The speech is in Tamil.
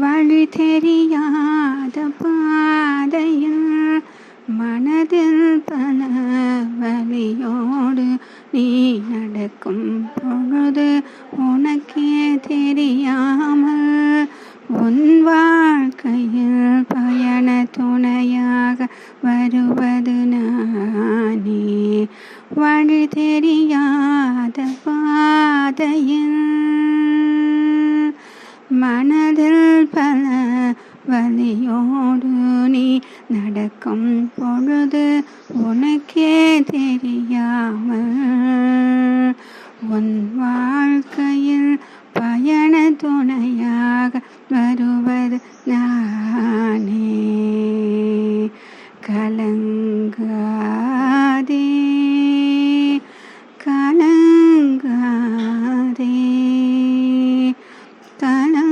வழி தெரியாத பாதையில் மனதில் பல வழியோடு நீ நடக்கும் பொழுது உனக்கே தெரியாமல் உன் வாழ்க்கையில் பயண துணையாக வருவது நானே. வழி தெரியாத பாதையில் பகல் பல வலியோடு நீ நடக்கும் பொழுது உனக்கே தெரியாமல் உன் வாழ்க்கையில் பயண துணையாக வருவது நானே. கலங்காதே கலங்காதே. கல